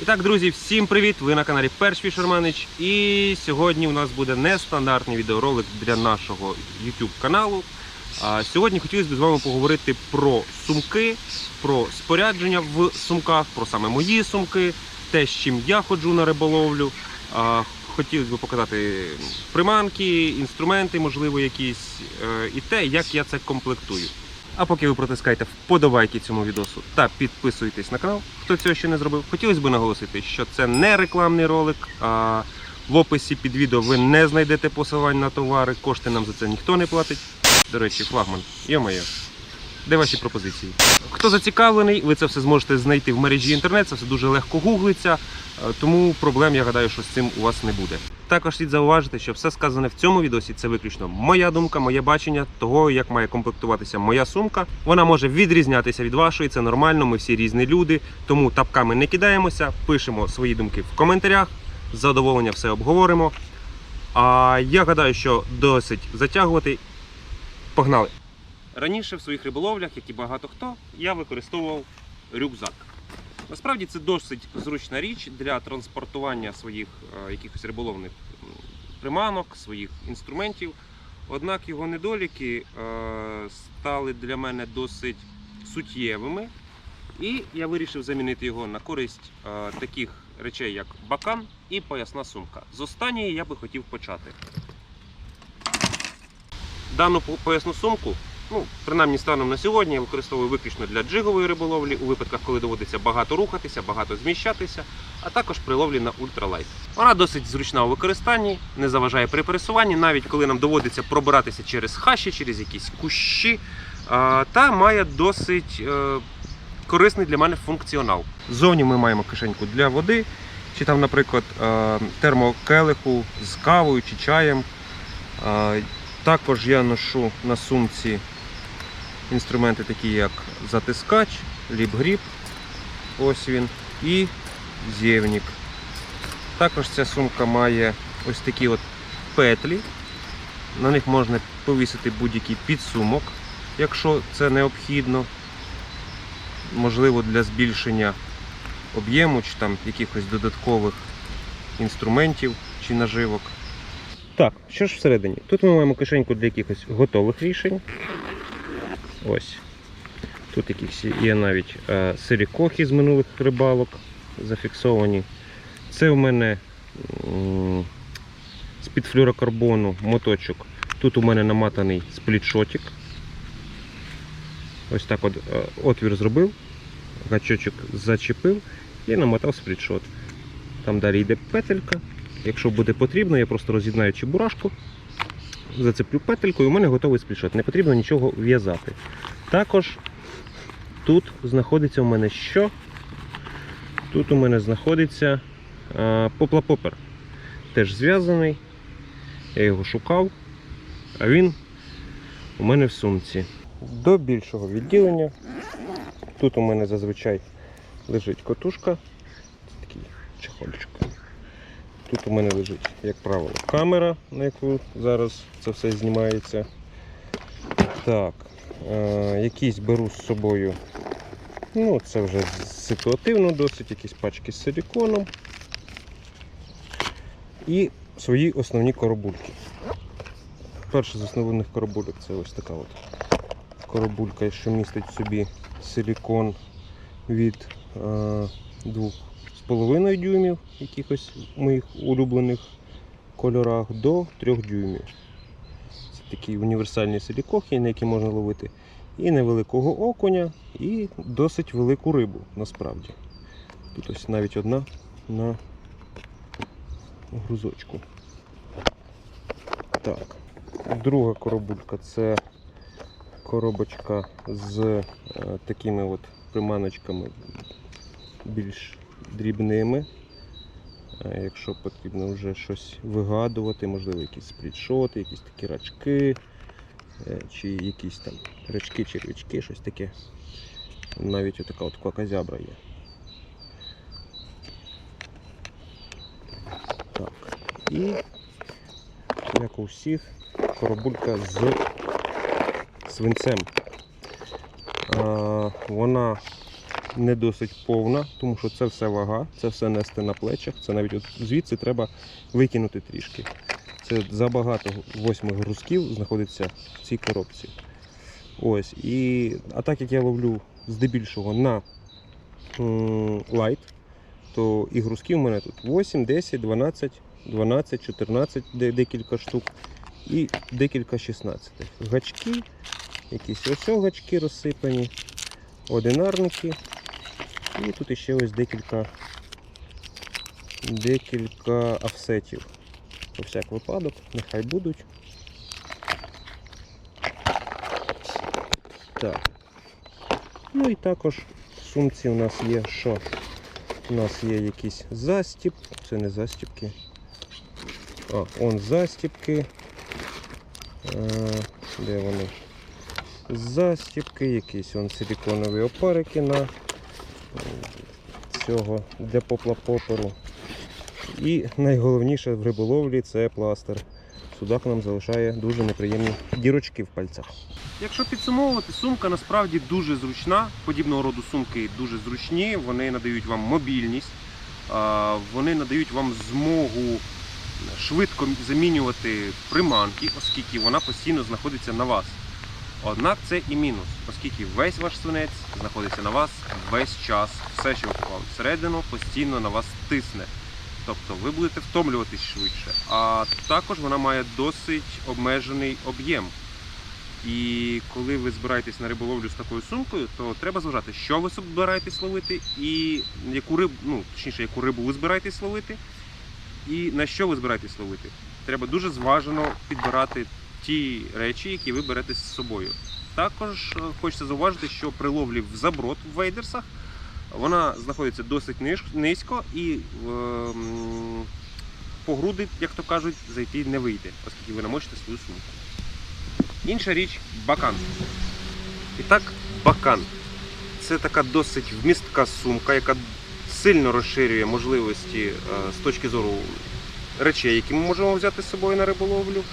І так, друзі, всім привіт! Ви на каналі Перш Фішерманич. І сьогодні у нас буде нестандартний відеоролик для нашого YouTube каналу. Сьогодні хотілося б з вами поговорити про сумки, про спорядження в сумках, про саме мої сумки, те, з чим я ходжу на риболовлю. Хотілося б показати приманки, інструменти, можливо, якісь, е, і те, як я це комплектую. А поки ви протискаєте вподобайки цьому відосу та підписуєтесь на канал, хто цього ще не зробив, хотілося б наголосити, що це не рекламний ролик. А в описі під відео ви не знайдете посилань на товари, кошти нам за це ніхто не платить. До речі, флагман, йо-моє, де ваші пропозиції? Хто зацікавлений, ви це все зможете знайти в мережі інтернет, це все дуже легко гуглиться, е, тому проблем, я гадаю, що з цим у вас не буде. Також слід зауважити, що все сказане в цьому відосі це виключно моя думка, моє бачення того, як має комплектуватися моя сумка. Вона може відрізнятися від вашої, це нормально. Ми всі різні люди, тому тапками не кидаємося, пишемо свої думки в коментарях. З задоволення все обговоримо. А я гадаю, що досить затягувати. Погнали! Раніше в своїх риболовлях, як і багато хто, я використовував рюкзак. Насправді це досить зручна річ для транспортування своїх е, якихось риболовних приманок, своїх інструментів. Однак його недоліки е, стали для мене досить суттєвими, і я вирішив замінити його на користь е, таких речей, як бакан і поясна сумка. З останньої я би хотів почати. Дану по- поясну сумку ну, принаймні станом на сьогодні я використовую виключно для джигової риболовлі, у випадках, коли доводиться багато рухатися, багато зміщатися, а також при ловлі на ультралайт. Вона досить зручна у використанні, не заважає при пересуванні, навіть коли нам доводиться пробиратися через хащі, через якісь кущі, та має досить е, корисний для мене функціонал. Ззовні ми маємо кишеньку для води, чи там, наприклад, е, термокелиху з кавою чи чаєм. Е, Також я ношу на сумці інструменти такі як затискач, ліп-гріб, ось він, і зєвнік. Також ця сумка має ось такі от петлі. На них можна повісити будь-який підсумок, якщо це необхідно. Можливо, для збільшення об'єму чи там якихось додаткових інструментів чи наживок. Так, що ж всередині? Тут ми маємо кишеньку для якихось готових рішень. Ось. Тут якісь є навіть е, сирікохи з минулих рибалок зафіксовані. Це у мене з-під флюрокарбону моточок. Тут у мене наматаний сплітшотик. Ось так от е, отвір зробив, гачочок зачепив і намотав сплітшот. Там далі йде петелька. Якщо буде потрібно, я просто роз'єднаю чебурашку, зацеплю петельку і у мене готовий сплішот. Не потрібно нічого в'язати. Також тут знаходиться у мене що? Тут у мене знаходиться поплапопер. Теж зв'язаний. Я його шукав, а він у мене в сумці. До більшого відділення. Тут у мене зазвичай лежить котушка. Це такий чехольчик. Тут у мене лежить, як правило, камера, на яку зараз це все знімається. Так, е, якісь беру з собою. Ну, це вже ситуативно досить, якісь пачки з силіконом. І свої основні коробульки. Перша з основних коробульок це ось така от коробулька, що містить в собі силікон від е, двох з половиною дюймів, якихось моїх улюблених кольорах, до 3 дюймів. Це такі універсальні силікохи, на які можна ловити і невеликого окуня, і досить велику рибу насправді. Тут ось навіть одна на грузочку. Так. Друга коробулька це коробочка з е, такими от приманочками більш дрібними. Е, Якщо потрібно вже щось вигадувати, можливо, якісь сплітшоти, якісь такі рачки, е, чи якісь там рачки, червячки, щось таке. Навіть отака от квакозябра є. Так. І, як у всіх, коробулька з свинцем. А, вона не досить повна, тому що це все вага, це все нести на плечах. Це навіть от звідси треба викинути трішки. Це забагато восьмих грузків знаходиться в цій коробці. Ось. І, а так як я ловлю здебільшого на лайт, то і грузків у мене тут 8, 10, 12, 12, 14, де- декілька штук і декілька 16. Гачки, якісь ось гачки розсипані, одинарники. І тут ще ось декілька, декілька офсетів. Про всяк випадок, нехай будуть. Так. Ну і також в сумці у нас є що? У нас є якийсь застіп. Це не застіпки. А, он застіпки. Е, де вони? Застіпки, якісь он силіконові опарики на цього для поплапоперу. І найголовніше в риболовлі це пластир. Судак нам залишає дуже неприємні дірочки в пальцях. Якщо підсумовувати, сумка насправді дуже зручна. Подібного роду сумки дуже зручні, вони надають вам мобільність, вони надають вам змогу швидко замінювати приманки, оскільки вона постійно знаходиться на вас. Однак це і мінус, оскільки весь ваш свинець знаходиться на вас весь час. Все, що поклали всередину, постійно на вас тисне. Тобто ви будете втомлюватись швидше. А також вона має досить обмежений об'єм. І коли ви збираєтесь на риболовлю з такою сумкою, то треба зважати, що ви збираєтесь ловити, і яку рибу, ну точніше, яку рибу ви збираєтесь ловити, і на що ви збираєтесь ловити. Треба дуже зважено підбирати ті речі, які ви берете з собою. Також е, хочеться зауважити, що при ловлі в заброд в вейдерсах вона знаходиться досить низько і е, по груди, як то кажуть, зайти не вийде, оскільки ви намочите свою сумку. Інша річ бакан. І так, бакан. Це така досить вмістка сумка, яка сильно розширює можливості е, з точки зору речей, які ми можемо взяти з собою на риболовлю.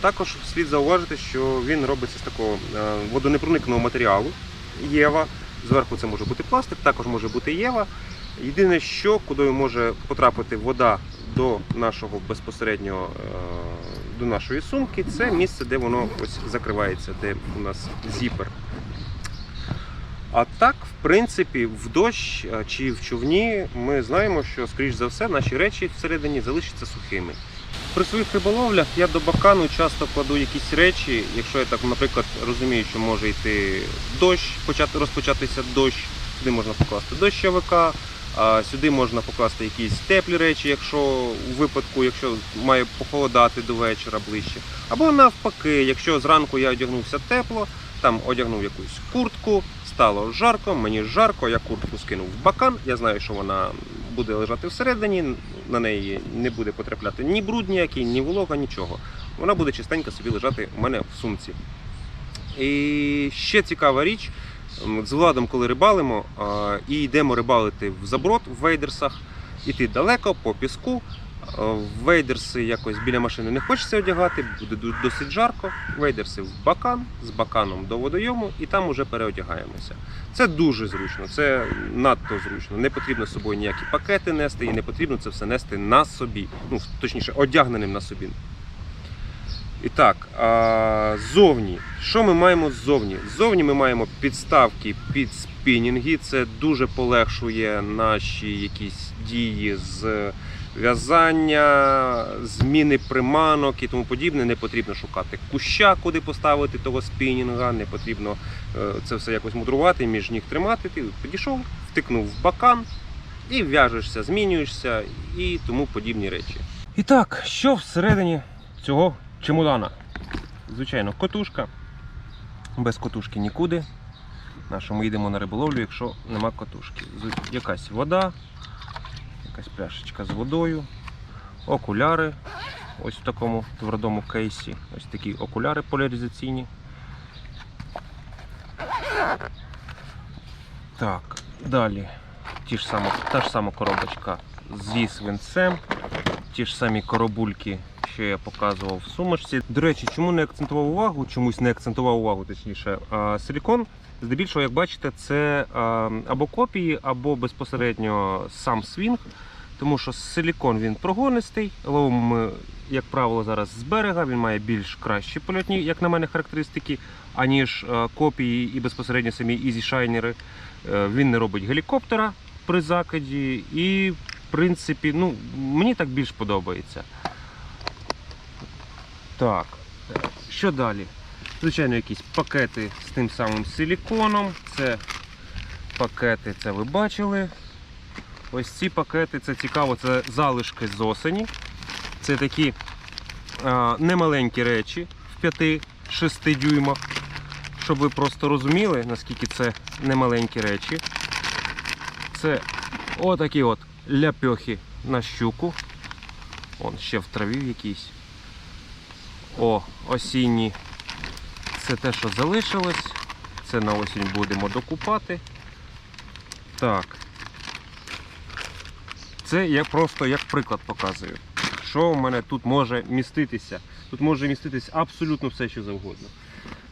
Також слід зауважити, що він робиться з такого е, водонепроникного матеріалу Єва. Зверху це може бути пластик, також може бути Єва. Єдине, що куди може потрапити вода до нашого безпосереднього е, до нашої сумки, це місце, де воно ось закривається, де у нас зіпер. А так, в принципі, в дощ е, чи в човні ми знаємо, що, скоріш за все, наші речі всередині залишаться сухими. При своїх риболовлях я до бакану часто кладу якісь речі, якщо я так, наприклад, розумію, що може йти дощ, почати розпочатися дощ, сюди можна покласти дощовика, а сюди можна покласти якісь теплі речі, якщо у випадку, якщо має похолодати до вечора ближче. Або навпаки, якщо зранку я одягнувся тепло, там одягнув якусь куртку, стало жарко, мені жарко, я куртку скинув в бакан. Я знаю, що вона буде лежати всередині, на неї не буде потрапляти ні бруд ніякий, ні волога, нічого. Вона буде чистенько собі лежати у мене в сумці. І ще цікава річ. З Владом, коли рибалимо і йдемо рибалити в заброд в вейдерсах, іти далеко по піску. Вейдерси якось біля машини не хочеться одягати, буде досить жарко. Вейдерси в бакан, з баканом до водойому, і там уже переодягаємося. Це дуже зручно, це надто зручно. Не потрібно з собою ніякі пакети нести, і не потрібно це все нести на собі. Ну, точніше, одягненим на собі. І так, а, ззовні. Що ми маємо ззовні? Ззовні ми маємо підставки під спінінги. Це дуже полегшує наші якісь дії з в'язання, зміни приманок і тому подібне. Не потрібно шукати куща, куди поставити того спінінга, не потрібно е, це все якось мудрувати, між ніг тримати. Ти підійшов, втикнув в бакан і в'яжешся, змінюєшся і тому подібні речі. І так, що всередині цього чемодана? Звичайно, котушка. Без котушки нікуди. На що ми йдемо на риболовлю, якщо нема котушки. Якась вода, якась пляшечка з водою, окуляри. Ось в такому твердому кейсі. Ось такі окуляри поляризаційні. Так, далі. Ті ж сама, та ж сама коробочка зі свинцем, ті ж самі коробульки що я показував в сумочці. До речі, чому не акцентував увагу, чомусь не акцентував увагу, точніше, а, силікон. Здебільшого, як бачите, це а, або копії, або безпосередньо сам свінг. Тому що силікон він прогонистий, ловимо як правило, зараз з берега, він має більш кращі польотні, як на мене, характеристики, аніж копії і безпосередньо самі ізі шайнери. Він не робить гелікоптера при закиді, і, в принципі, ну, мені так більш подобається. Так, що далі? Звичайно, якісь пакети з тим самим силіконом. Це пакети, це ви бачили. Ось ці пакети, це цікаво, це залишки з осені. Це такі а, немаленькі речі в 5-6 дюймах. Щоб ви просто розуміли, наскільки це немаленькі речі. Це отакі от ляпьохи на щуку. Он ще в траві якісь. О, осінні. Це те, що залишилось. Це на осінь будемо докупати. Так. Це я просто як приклад показую. Що в мене тут може міститися? Тут може міститись абсолютно все, що завгодно.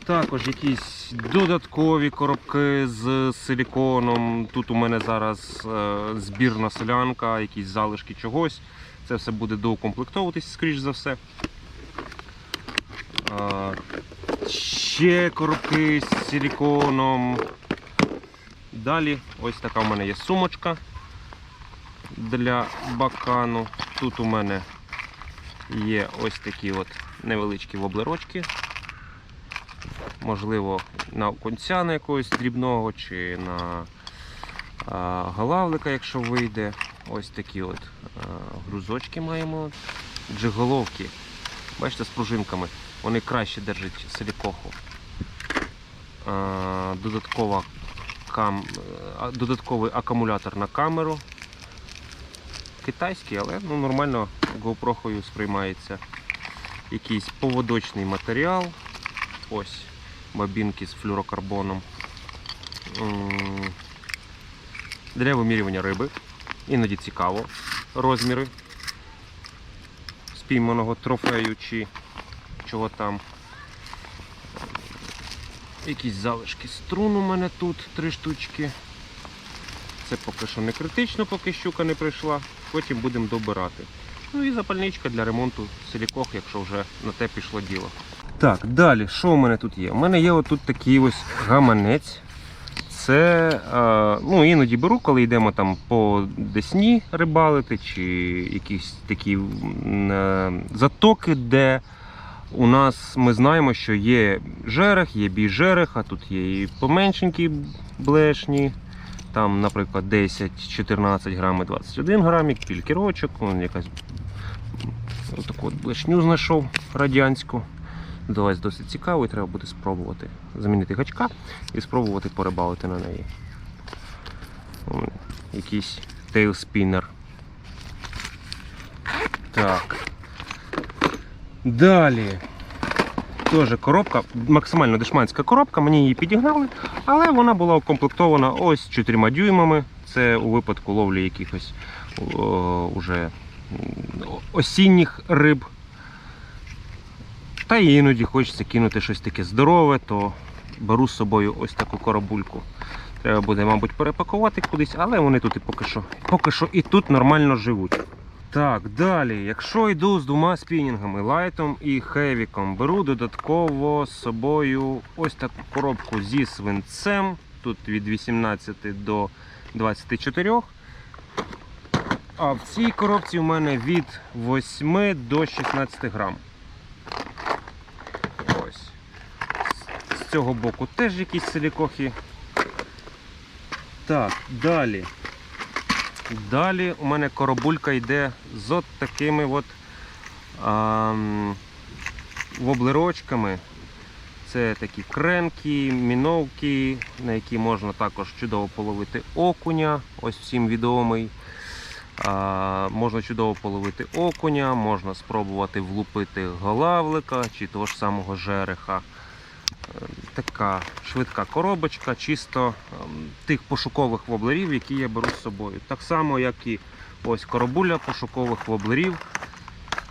Також якісь додаткові коробки з силіконом. Тут у мене зараз е, збірна селянка, якісь залишки чогось. Це все буде доукомплектовуватись, скоріш за все. Ще коробки з силіконом. Далі ось така у мене є сумочка для бакану. Тут у мене є ось такі от невеличкі воблерочки. Можливо, на окунця на якогось дрібного чи на галавлика, якщо вийде. Ось такі от грузочки маємо. Джиголовки. Бачите, з пружинками. Вони краще держать силікоху. Додаткова кам... додатковий акумулятор на камеру. Китайський, але ну, нормально GoPro сприймається. Якийсь поводочний матеріал. Ось бобінки з флюрокарбоном. Для вимірювання риби. Іноді цікаво розміри спійманого трофею чи чого там. Якісь залишки струн у мене тут три штучки. Це поки що не критично, поки щука не прийшла. Потім будемо добирати. Ну і запальничка для ремонту силікох, якщо вже на те пішло діло. Так, далі, що у мене тут є? У мене є отут такий ось гаманець. Це е, ну, іноді беру, коли йдемо там по Десні рибалити, чи якісь такі е, затоки, де у нас ми знаємо, що є жерех, є бій а тут є і поменшенькі блешні. Там, наприклад, 10-14 грам і 21 грамік, пількірочок, якась таку от блешню знайшов радянську. Далась досить цікаво і треба буде спробувати замінити гачка і спробувати порибалити на неї. Якийсь тейлспінер. Так. Далі. Теж коробка, максимально дешманська коробка, мені її підігнали, але вона була укомплектована ось 4 дюймами. Це у випадку ловлі якихось о, уже осінніх риб. Та й іноді хочеться кинути щось таке здорове, то беру з собою ось таку коробульку. Треба буде, мабуть, перепакувати кудись, але вони тут і поки що, поки що і тут нормально живуть. Так, далі, якщо йду з двома спінінгами, лайтом і хевіком, беру додатково з собою ось таку коробку зі свинцем. Тут від 18 до 24. А в цій коробці у мене від 8 до 16 грам. Ось. З- З цього боку теж якісь силікохи. Так, далі. Далі у мене коробулька йде з от такими от ам, воблерочками. Це такі кренки, міновки, на які можна також чудово половити окуня, ось всім відомий. А, можна чудово половити окуня, можна спробувати влупити голавлика чи того ж самого жереха. Така швидка коробочка, чисто ем, тих пошукових воблерів, які я беру з собою. Так само, як і ось коробуля пошукових воблерів.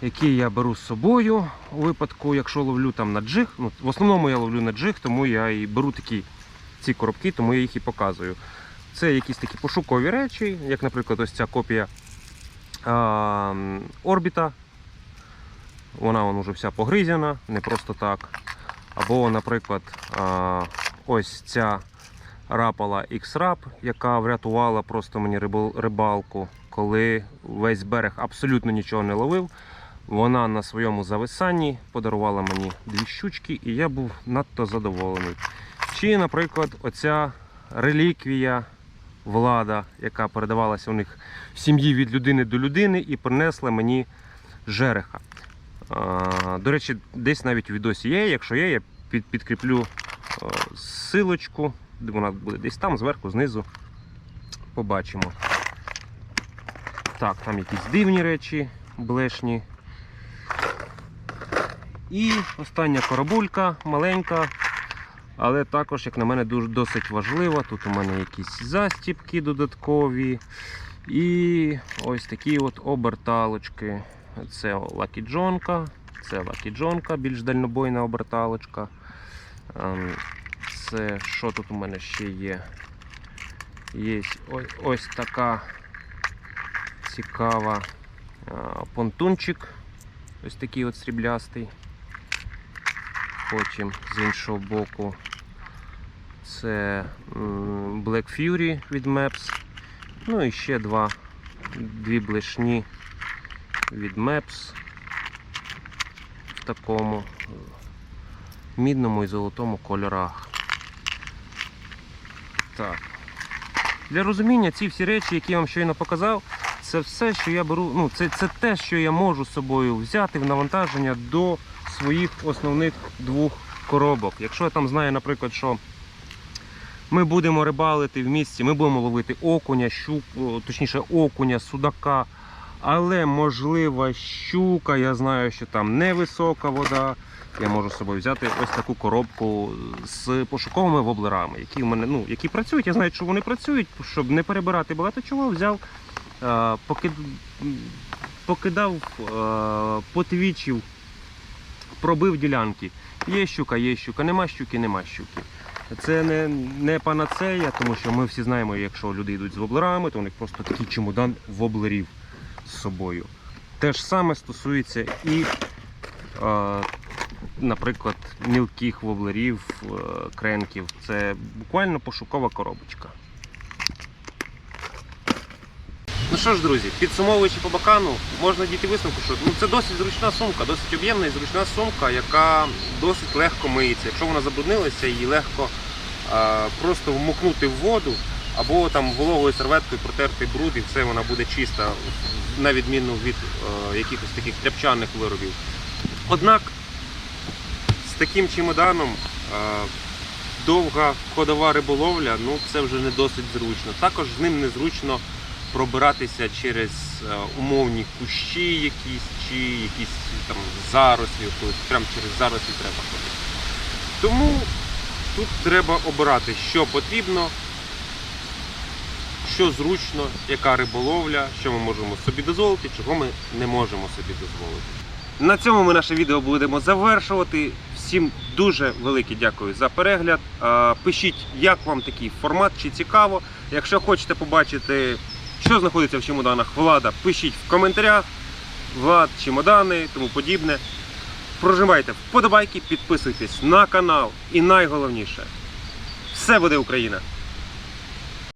які я беру з собою у випадку, якщо ловлю там на джиг. Ну, в основному я ловлю на джиг, тому я і беру такі ці коробки, тому я їх і показую. Це якісь такі пошукові речі, як, наприклад, ось ця копія а, орбіта. Вона вон уже вся погризяна, не просто так. Або, наприклад, ось ця рапала X-Rap, яка врятувала просто мені рибалку, коли весь берег абсолютно нічого не ловив. Вона на своєму зависанні подарувала мені дві щучки, і я був надто задоволений. Чи, наприклад, оця реліквія влада, яка передавалася у них в сім'ї від людини до людини, і принесла мені жереха. До речі, десь навіть у відосі є. Якщо є, я підкріплю е, силочку. Вона буде десь там, зверху, знизу. Побачимо. Так, там якісь дивні речі, блешні. І остання коробулька, маленька, але також, як на мене, досить важлива. Тут у мене якісь застіпки додаткові. І ось такі от оберталочки. Це Lucky Джонка, це Lucky Джонка, більш дальнобойна оберталочка. Ем, Це що тут у мене ще є? Є ось, така цікава а, понтунчик. Ось такий от сріблястий. Потім з іншого боку це Black Fury від Maps. Ну і ще два, дві блешні від Maps в такому е, мідному і золотому кольорах. Так. Для розуміння ці всі речі, які я вам щойно показав, це все, що я беру, ну, це, це те, що я можу з собою взяти в навантаження до своїх основних двох коробок. Якщо я там знаю, наприклад, що ми будемо рибалити в місті, ми будемо ловити окуня, щук, точніше окуня, судака. Але можлива щука, я знаю, що там невисока вода. Я можу з собою взяти ось таку коробку з пошуковими воблерами, які в мене ну, які працюють. Я знаю, що вони працюють, щоб не перебирати багато чого, взяв, е, покид... покидав, е, потвічив, пробив ділянки. Є щука, є щука, нема щуки, нема щуки. Це не, не панацея, тому що ми всі знаємо, якщо люди йдуть з воблерами, то у них просто такий чемодан воблерів з собою. Те ж саме стосується і, е, наприклад, мілких воблерів, е, кренків. Це буквально пошукова коробочка. Ну що ж, друзі, підсумовуючи по бакану, можна дійти висновку, що ну, це досить зручна сумка, досить об'ємна і зручна сумка, яка досить легко миється. Якщо вона забруднилася, її легко а, просто вмокнути в воду або там вологою серветкою протерти бруд і все вона буде чиста, на відміну від е, якихось таких тряпчаних виробів. Однак з таким чемоданом е, довга ходова риболовля, ну це вже не досить зручно. Також з ним незручно пробиратися через е, умовні кущі якісь чи якісь там зарослі, прямо через зарослі треба ходити. Тому тут треба обирати, що потрібно, що зручно, яка риболовля, що ми можемо собі дозволити, чого ми не можемо собі дозволити. На цьому ми наше відео будемо завершувати. Всім дуже велике дякую за перегляд. Пишіть, як вам такий формат, чи цікаво. Якщо хочете побачити, що знаходиться в чемоданах влада, пишіть в коментарях. Влад, чемодани, тому подібне. Прожимайте вподобайки, підписуйтесь на канал. І найголовніше, все буде Україна!